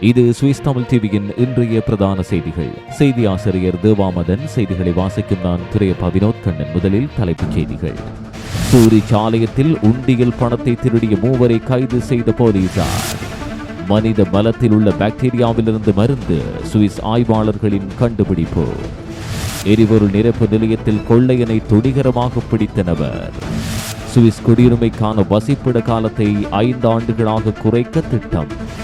இது சுவிஸ் தமிழ் டிவியின் இன்றைய பிரதான செய்திகள். செய்தி ஆசிரியர் தேவாமதன் செய்திகளை வாசிக்கும் நான் திரைய பதினோத் கண்ணன் முதலில் தலைப்புச் செய்திகள். சூரிச் ஆலயத்தில் உண்டியல் பணத்தை திருடிய மூவரை கைது செய்த போலீசார். மனித மலத்தில் உள்ள பாக்டீரியாவிலிருந்து மருந்து சுவிஸ் ஆய்வாளர்களின் கண்டுபிடிப்பு. எரிபொருள் நிரப்பு நிலையத்தில் கொள்ளையனை துணிகரமாக பிடித்த நபர். சுவிஸ் குடியுரிமைக்கான வசிப்பிட காலத்தை ஐந்து ஆண்டுகளாக குறைக்க திட்டம்.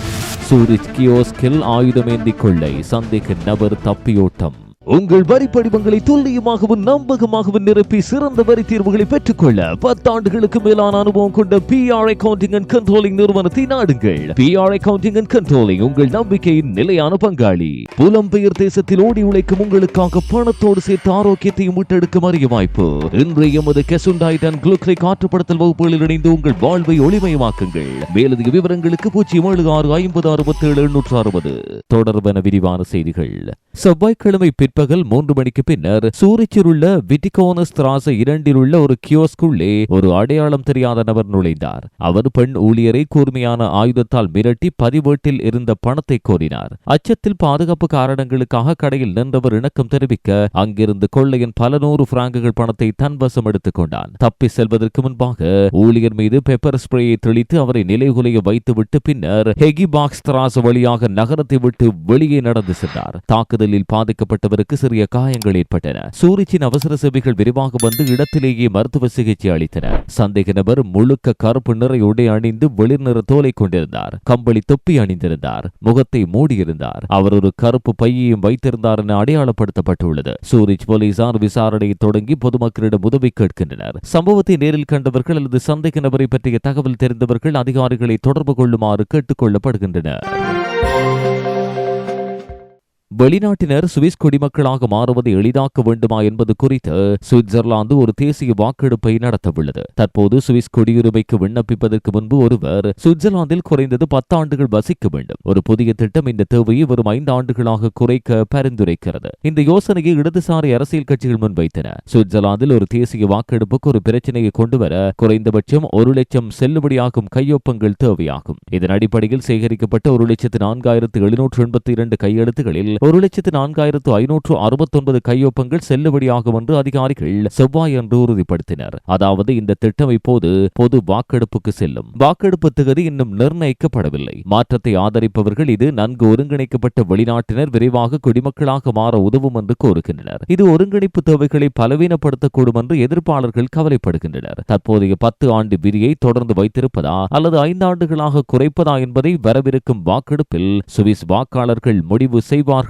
சூரிச் கியோஸ்கில் ஆயுதமேந்தி கொள்ளை. சந்தேக நபர் தப்பியோட்டம். உங்கள் வரி படிவங்களை துல்லியமாகவும் நம்பகமாகவும் நிரப்பி சிறந்த வரி தீர்வுகளை பெற்றுக்கொள்ள பத்தாண்டுகளுக்கு மேலான அனுபவம் கொண்ட P R accounting and controlling நிறுவனத்தை நாடுங்கள். P R accounting and controlling உங்கள் நம்பிக்கையின் நிலையான பங்காளி. புலம்பெயர் தேசத்தில் ஓடி உழைக்கும் உங்களுக்காக பணத்தோடு சேர்த்து ஆரோக்கியத்தையும் மீட்டெடுக்கும் அரிய வாய்ப்பு. இன்றைய எமது கெசுண்டாய்ட் அண்ட் குளுக்ரை காற்றுப்படுத்தல் வகுப்புகளில் இணைந்து உங்கள் வாழ்வை ஒளிமயமாக்குங்கள். மேலதிக விவரங்களுக்கு பூஜ்ஜியம் ஏழு ஆறு ஐம்பது அறுபத்தி ஏழு எண்ணூற்று அறுபது. தொடர்பான விரிவான செய்திகள். செவ்வாய்க்கிழமை பிற்பகல் மூன்று மணிக்கு பின்னர் சூரிச்சில் உள்ள விட்டிகோனஸ் திராச இரண்டில் உள்ள ஒரு கியோஸ்குள்ளே ஒரு அடையாளம் தெரியாத நபர் நுழைந்தார். அவர் பெண் ஊழியரை கூர்மையான ஆயுதத்தால் மிரட்டி பதிவேட்டில் இருந்த பணத்தை கோரினார். அச்சத்தில் பாதுகாப்பு காரணங்களுக்காக கடையில் நின்றவர் இணக்கம் தெரிவிக்க அங்கிருந்து கொள்ளையன் பல நூறு பிராங்குகள் பணத்தை தன் வசம் எடுத்துக் கொண்டான். தப்பி செல்வதற்கு முன்பாக ஊழியர் மீது பெப்பர் ஸ்ப்ரேயை தெளித்து அவரை நிலைகுலைய வைத்துவிட்டு பின்னர் ஹெகி பாக்ஸ் திராசு வழியாக நகரத்தை விட்டு வெளியே நடந்து சென்றார். தாக்குதலில் பாதிக்கப்பட்டவருக்கு சிறிய காயங்கள் ஏற்பட்டன. சூரிச்சின் அவசர சேவைகள் விரிவாக வந்து இடத்திலேயே மருத்துவ சிகிச்சை அளித்தன. சந்தேக நபர் முழுக்க கருப்பு நிற உடை அணிந்து வெளிர் நிற தோலை கொண்டிருந்தார். கம்பளி தொப்பி அணிந்திருந்தார். முகத்தை மூடியிருந்தார். அவர் ஒரு கருப்பு பையையும் வைத்திருந்தார் என அடையாளப்படுத்தப்பட்டுள்ளது. சூரிச் போலீசார் விசாரணையை தொடங்கி பொதுமக்களிடம் உதவி கேட்கின்றனர். சம்பவத்தை நேரில் கண்டவர்கள் அல்லது சந்தேக நபரை பற்றிய தகவல் தெரிந்தவர்கள் அதிகாரிகளை தொடர்பு கொள்ளுமாறு கேட்டுக் கொள்ளப்படுகின்றனர். வெளிநாட்டினர் சுவிஸ் குடிமக்களாக மாறுவதை எளிதாக்க வேண்டுமா என்பது குறித்து சுவிட்சர்லாந்து ஒரு தேசிய வாக்கெடுப்பை நடத்தவுள்ளது. தற்போது சுவிஸ் குடியுரிமைக்கு விண்ணப்பிப்பதற்கு முன்பு ஒருவர் சுவிட்சர்லாந்தில் குறைந்தது பத்து ஆண்டுகள் வசிக்க வேண்டும். ஒரு புதிய திட்டம் இந்த தேவையை வரும் ஐந்து ஆண்டுகளாக குறைக்க பரிந்துரைக்கிறது. இந்த யோசனையை இடதுசாரி அரசியல் கட்சிகள் முன்வைத்தன. சுவிட்சர்லாந்தில் ஒரு தேசிய வாக்கெடுப்புக்கு ஒரு பிரச்சனையை கொண்டுவர குறைந்தபட்சம் ஒரு லட்சம் செல்லுபடியாகும் கையொப்பங்கள் தேவையாகும். இதன் அடிப்படையில் சேகரிக்கப்பட்ட ஒரு லட்சத்து நான்காயிரத்து எழுநூற்று எண்பத்தி இரண்டு கையெழுத்துகளில் ஒரு லட்சத்து நான்காயிரத்து ஐநூற்று அறுபத்தொன்பது கையொப்பங்கள் செல்லுபடியாகும் என்று அதிகாரிகள் செவ்வாய் அன்று உறுதிப்படுத்தினர். அதாவது இந்த திட்டம் இப்போது பொது வாக்கெடுப்புக்கு செல்லும். வாக்கெடுப்பு தகுதி இன்னும் நிர்ணயிக்கப்படவில்லை. மாற்றத்தை ஆதரிப்பவர்கள் இது நன்கு ஒருங்கிணைக்கப்பட்ட வெளிநாட்டினர் விரைவாக குடிமக்களாக மாற உதவும் என்று கோருகின்றனர். இது ஒருங்கிணைப்பு தேவைகளை பலவீனப்படுத்தக்கூடும் என்று எதிர்ப்பாளர்கள் கவலைப்படுகின்றனர். தற்போதைய பத்து ஆண்டு விதியை தொடர்ந்து வைத்திருப்பதா அல்லது ஐந்து ஆண்டுகளாக குறைப்பதா என்பதை வரவிருக்கும் வாக்கெடுப்பில் சுவிஸ் வாக்காளர்கள் முடிவு செய்வார்கள்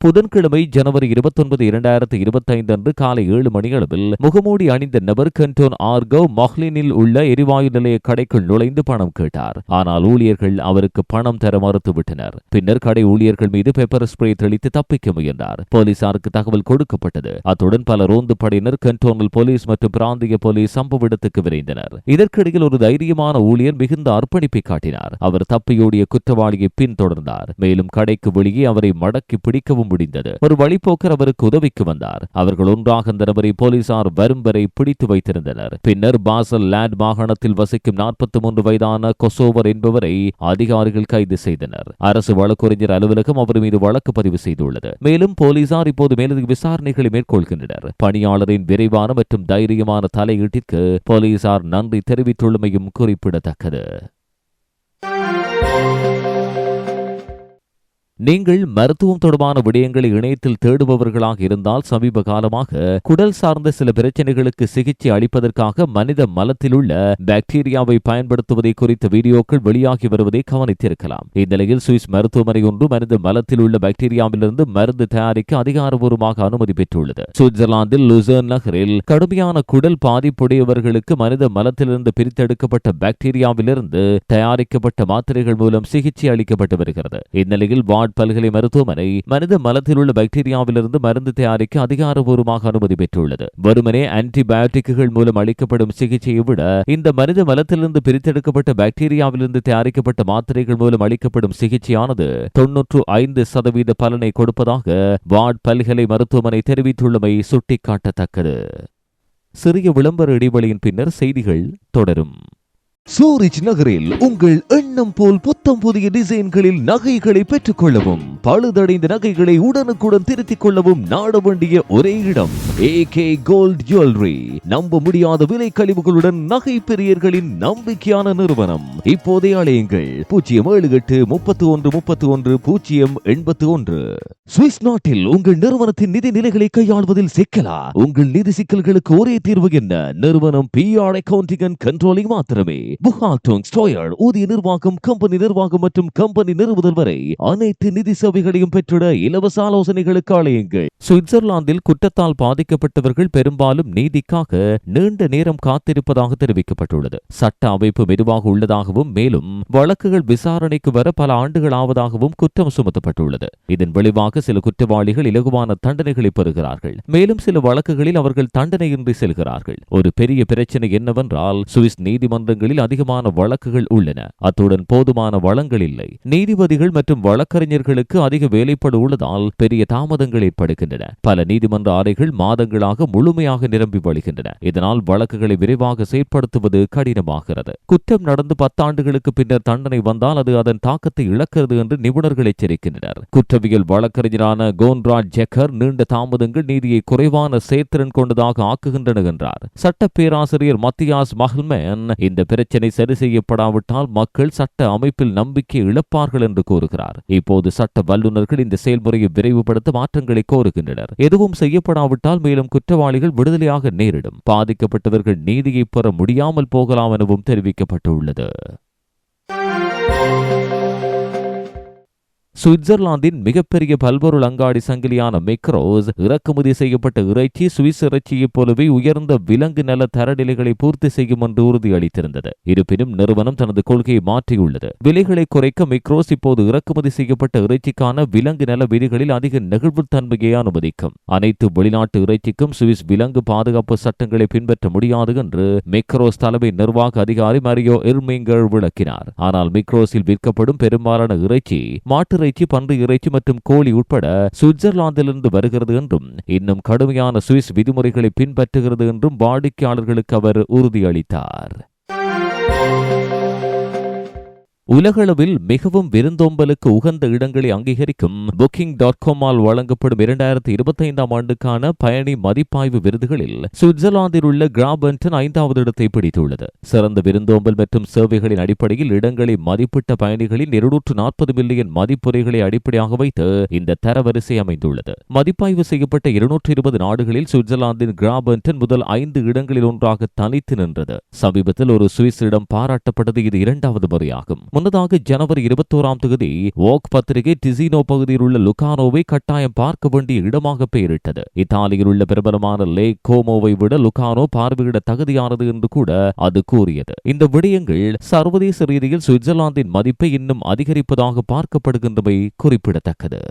புதன்கிழமை ஜனவரி இருபத்தொன்பது இரண்டாயிரத்து இருபத்தைந்து அன்று காலை ஏழு மணியளவில் முகமூடி அணிந்த நபர் கண்டோன் ஆர்கவ் மொஹ்லினில் உள்ள எரிவாயு நிலைய கடைக்குள் நுழைந்து பணம் கேட்டார். ஆனால் ஊழியர்கள் அவருக்கு பணம் தர மறுத்துவிட்டனர். பின்னர் கடை ஊழியர்கள் மீது பெப்பர் ஸ்ப்ரே தெளித்து தப்பிக்க முயன்றார். போலீசாருக்கு தகவல் கொடுக்கப்பட்டது. அத்துடன் பல ரோந்து படையினர் கண்டோனில் போலீஸ் மற்றும் பிராந்திய போலீஸ் சம்பவ இடத்துக்கு விரைந்தனர். இதற்கிடையில் ஒரு தைரியமான ஊழியர் மிகுந்த அர்ப்பணிப்பை காட்டினார். அவர் தப்பியோடிய குற்றவாளியை பின்தொடர்ந்தார். மேலும் கடைக்கு வெளியே அவரை மடக்கி பிடிக்கவும் முடிந்தது. ஒரு வழிபோக்கர் அவருக்கு உதவிக்கு வந்தார். அவர்கள் ஒன்றாக அந்த நபரை போலீசார் வரும் வரை பிடித்து வைத்திருந்தனர். பின்னர் பாசல் லேண்ட் மாகாணத்தில் வசிக்கும் நாற்பத்தி மூன்று வயதான கொசோவர் என்பவரை அதிகாரிகள் கைது செய்தனர். அரசு வழக்கறிஞர் அலுவலகம் அவர் மீது வழக்கு பதிவு செய்துள்ளது. மேலும் போலீசார் இப்போது மேலதிக விசாரணைகளை மேற்கொள்கின்றனர். பணியாளரின் விரைவான மற்றும் தைரியமான தலையீட்டிற்கு போலீசார் நன்றி தெரிவித்துள்ளமையும் குறிப்பிடத்தக்கது. நீங்கள் மருத்துவம் தொடர்பான விடயங்களை இணையத்தில் தேடுபவர்களாக இருந்தால் சமீப காலமாக குடல் சார்ந்த சில பிரச்சனைகளுக்கு சிகிச்சை அளிப்பதற்காக மனித மலத்தில் உள்ள பாக்டீரியாவை பயன்படுத்துவதை குறித்த வீடியோக்கள் வெளியாகி வருவதை கவனித்திருக்கலாம். இந்நிலையில் சுவிஸ் மருத்துவமனை ஒன்று மனித மலத்தில் உள்ள பாக்டீரியாவிலிருந்து மருந்து தயாரிக்க அதிகாரபூர்வமாக அனுமதி பெற்றுள்ளது. சுவிட்சர்லாந்தில் லுசர்ன் நகரில் கடுமையான குடல் பாதிப்புடையவர்களுக்கு மனித மலத்திலிருந்து பிரித்தெடுக்கப்பட்ட பாக்டீரியாவிலிருந்து தயாரிக்கப்பட்ட மாத்திரைகள் மூலம் சிகிச்சை அளிக்கப்பட்டு வருகிறது. இந்நிலையில் ஆக்ஸ்போர்ட் பல்கலை மருத்துவமனை மனித மலத்தில் உள்ள பாக்டீரியாவிலிருந்து மருந்து தயாரிக்க அதிகாரபூர்வமாக அனுமதி பெற்றுள்ளது. வெறுமனே ஆன்டிபயோட்டிக்குகள் மூலம் அளிக்கப்படும் சிகிச்சையை விட இந்த மனித மலத்திலிருந்து பிரித்தெடுக்கப்பட்ட பாக்டீரியாவிலிருந்து தயாரிக்கப்பட்ட மாத்திரைகள் மூலம் அளிக்கப்படும் சிகிச்சையானது தொன்னூற்று ஐந்து சதவீத பலனை கொடுப்பதாக வார்ட் பல்கலை மருத்துவமனை தெரிவித்துள்ளமை சுட்டிக்காட்டத்தக்கது. சிறிய விளம்பர இடைவெளியின் பின்னர் செய்திகள் தொடரும். சூரிச் நகரில் உங்கள் எண்ணம் போல் புத்தம் புதிய டிசைன்களில் நகைகளை பெற்றுக் கொள்ளவும் பழுதடைந்த நகைகளை உடனுக்குடன் திருத்திக் கொள்ளவும் நாட வேண்டிய ஒரே இடம் ஏ கே கோல்ட் ஜுவல்லரி நம்ப முடியாத விலை கழிவுகளுடன் நகை பெரியர்களின் நம்பிக்கையான நிறுவனம். இப்போதே அழையுங்கள் பூஜ்ஜியம் ஏழு எட்டு முப்பத்தி ஒன்று முப்பத்தி ஒன்று பூஜ்ஜியம் எண்பத்தி ஒன்று சுவிஸ் நாட்டில் உங்கள் நிறுவனத்தின் நிதி நிலைகளை கையாள்வதில் சிக்கலா? உங்கள் நிதி சிக்கல்களுக்கு ஒரே தீர்வு என்ன? நிறுவனம் P R accounting and controlling மாத்திரமே. புகாட்டோங் ஸ்டோயர் ஊதிய நிர்வாகம் கம்பெனி நிர்வாகம் மற்றும் கம்பெனி நிறுவுதல் வரை அனைத்து நிதி சேவைகளையும் பெற்றிட இலவச ஆலோசனைகளுக்கு அழையுங்கள். சுவிட்சர்லாந்தில் குற்றத்தால் பாதிக்கப்பட்டவர்கள் பெரும்பாலும் நீதிக்காக நீண்ட நேரம் காத்திருப்பதாக தெரிவிக்கப்பட்டுள்ளது. சட்ட அமைப்பு மெதுவாக உள்ளதாகவும் மேலும் வழக்குகள் விசாரணைக்கு வர பல ஆண்டுகள் ஆவதாகவும் குற்றம் சுமத்தப்பட்டுள்ளது. இதன் விளைவாக சில குற்றவாளிகள் இலகுவான தண்டனைகளை பெறுகிறார்கள். மேலும் சில வழக்குகளில் அவர்கள் தண்டனையின்றி செல்கிறார்கள். ஒரு பெரிய பிரச்சனை என்னவென்றால் சுவிஸ் நீதிமன்றங்களில் அதிகமான வழக்குகள் உள்ளன. அத்துடன் போதுமான வளங்கள் இல்லை. நீதிபதிகள் மற்றும் வழக்கறிஞர்களுக்கு அதிக வேலைப்படு உள்ளதால் பெரிய தாமதங்கள் ஏற்படுகின்றன பல நீதிமன்ற அறைகள் மாதங்களாக முழுமையாக நிரம்பி வழிகின்றன. இதனால் வழக்குகளை விரைவாக செயற்படுத்துவது கடினமாகிறது. குற்றம் நடந்து பத்தாண்டுகளுக்கு பின்னர் தண்டனை வந்தால் அது அதன் தாக்கத்தை இழக்கிறது என்று நிபுணர்கள் எச்சரிக்கின்றனர். குற்றவியல் வழக்கறிஞரான கோன்ராட் ஜெக்கர் நீண்ட தாமதங்கள் நீதியை குறைவான செயற்திறன் கொண்டதாக ஆக்குகின்றன என்றார். சட்ட பேராசிரியர் மத்தியாஸ் மஹல்மேன் இந்த பிரச்சனை சரி செய்யப்படாவிட்டால் மக்கள் சட்ட அமைப்பில் நம்பிக்கை இழப்பார்கள் என்று கூறுகிறார். இப்போது சட்ட வல்லுநர்கள் இந்த செயல்முறையை விரைவுபடுத்த மாற்றங்களை கோருகின்றனர். எதுவும் செய்யப்படாவிட்டால் மேலும் குற்றவாளிகள் விடுதலையாக நேரிடும். பாதிக்கப்பட்டவர்கள் நீதியை பெற முடியாமல் போகலாம் எனவும் தெரிவிக்கப்பட்டுள்ளது. சுவிட்சர்லாந்தின் மிகப்பெரிய பல்பொருள் அங்காடி சங்கிலியான மெக்ரோஸ் இறக்குமதி செய்யப்பட்ட இறைச்சி சுவிஸ் இறைச்சியைப் போலவே உயர்ந்த விலங்கு நல தரநிலைகளை பூர்த்தி செய்யும் என்று உறுதியளித்திருந்தது. இருப்பினும் நிறுவனம் தனது கொள்கையை மாற்றியுள்ளது. விலைகளை குறைக்க மெக்ரோஸ் இப்போது இறக்குமதி செய்யப்பட்ட இறைச்சிக்கான விலங்கு நல விதிகளில் அதிக நெகிழ்வுத்தன்மையை அனுமதிக்கும். அனைத்து வெளிநாட்டு இறைச்சிக்கும் சுவிஸ் விலங்கு பாதுகாப்பு சட்டங்களை பின்பற்ற முடியாது என்று மெக்ரோஸ் தலைமை நிர்வாக அதிகாரி மரியோ எர்மிங்கர் விளக்கினார். ஆனால் மெக்ரோஸில் விற்கப்படும் பெரும்பாலான இறைச்சி மாட்டு இறைச்சி பன்றி இறைச்சி மற்றும் கோழி உட்பட சுவிட்சர்லாந்திலிருந்து வருகிறது என்றும் இன்னும் கடுமையான சுவிஸ் விதிமுறைகளை பின்பற்றுகிறது என்றும் வாடிக்கையாளர்களுக்கு அவர் உறுதியளித்தார். உலகளவில் மிகவும் விருந்தோம்பலுக்கு உகந்த இடங்களை அங்கீகரிக்கும் புக்கிங் டாட் காமால் வழங்கப்படும் இரண்டாயிரத்தி இருபத்தைந்தாம் ஆண்டுக்கான பயணி மதிப்பாய்வு விருதுகளில் சுவிட்சர்லாந்தில் உள்ள கிராபன்டன் ஐந்தாவது இடத்தை பிடித்துள்ளது. சிறந்த விருந்தோம்பல் மற்றும் சேவைகளின் அடிப்படையில் இடங்களை மதிப்பிட்ட பயணிகளின் இருநூற்று நாற்பது மில்லியன் மதிப்புரைகளை அடிப்படையாக வைத்து இந்த தரவரிசை அமைந்துள்ளது. மதிப்பாய்வு செய்யப்பட்ட இருநூற்று இருபது நாடுகளில் சுவிட்சர்லாந்தின் கிராபன்டன் முதல் ஐந்து இடங்களில் ஒன்றாக தனித்து நின்றது. சமீபத்தில் ஒரு சுவிஸ் இடம் பாராட்டப்பட்டது. இது இரண்டாவது முறையாகும். முன்னதாக ஜனவரி இருபத்தோராம் தேதி வோக் பத்திரிகை டிசினோ பகுதியில் உள்ள லுகானோவை கட்டாயம் பார்க்க வேண்டிய இடமாக பெயரிட்டது. இத்தாலியில் உள்ள பிரபலமான லே கோமோவை விட லுகானோ பார்வையிட தகுதியானது என்று கூட அது கூறியது. இந்த விடயங்கள் சர்வதேச ரீதியில் சுவிட்சர்லாந்தின் மதிப்பை இன்னும் அதிகரிப்பதாக பார்க்கப்படுகின்றமை குறிப்பிடத்தக்கது.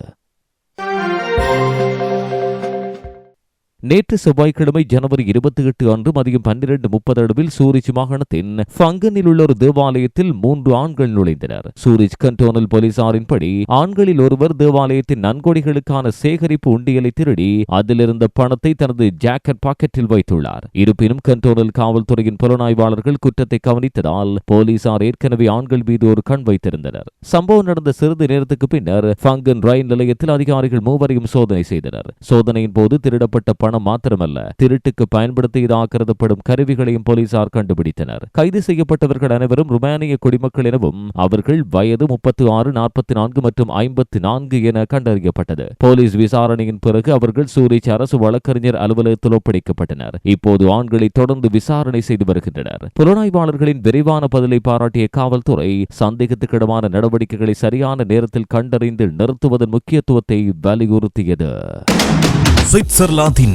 நேற்று செவ்வாய்க்கிழமை ஜனவரி இருபத்தி எட்டு அன்று மதியம் பன்னிரண்டு முப்பது அளவில் சூரிச் மாகாணத்தின் ஃபங்கனில் உள்ள ஒரு தேவாலயத்தில் மூன்று ஆண்கள் நுழைந்தனர். சூரிச் கண்டோனல் போலீசாரின்படி ஆண்களில் ஒருவர் தேவாலயத்தின் நன்கொடைகளுக்கான சேகரிப்பு உண்டியலை திருடி அதிலிருந்த பணத்தை தனது ஜாக்கெட் பாக்கெட்டில் வைத்துள்ளார். இருப்பினும் கண்டோனல் காவல்துறையின் புலனாய்வாளர்கள் குற்றத்தை கவனித்ததால் போலீசார் ஏற்கனவே ஆண்கள் மீது ஒரு கண் வைத்திருந்தனர். சம்பவம் நடந்த சிறிது நேரத்துக்கு பின்னர் ஃபங்கன் ரயில் நிலையத்தில் அதிகாரிகள் மூவரையும் சோதனை செய்தனர். சோதனையின் போது திருடப்பட்ட பணம் மாத்திரமல்ல திருட்டுக்கு பயன்படுத்தியதாக கருதப்படும் கருவிகளையும் போலீசார் கண்டுபிடித்தனர். கைது செய்யப்பட்டவர்கள் அனைவரும் ருமானிய குடிமக்கள் எனவும் அவர்கள் வயது முப்பத்தி ஆறு நாற்பத்தி நான்கு மற்றும் ஐம்பத்தி நான்கு என கண்டறியப்பட்டது. போலீஸ் விசாரணையின் பிறகு அவர்கள் சூரிச் அரசு வழக்கறிஞர் அலுவலகத்தில் ஒப்படைக்கப்பட்டனர். இப்போது ஆண்களை தொடர்ந்து விசாரணை செய்து வருகின்றனர். புலனாய்வாளர்களின் விரைவான பதிலை பாராட்டிய காவல்துறை சந்தேகத்துக்கிடமான நடவடிக்கைகளை சரியான நேரத்தில் கண்டறிந்து நிறுத்துவதன் முக்கியத்துவத்தை வலியுறுத்தியது. சுவிட்சர்லாந்தின்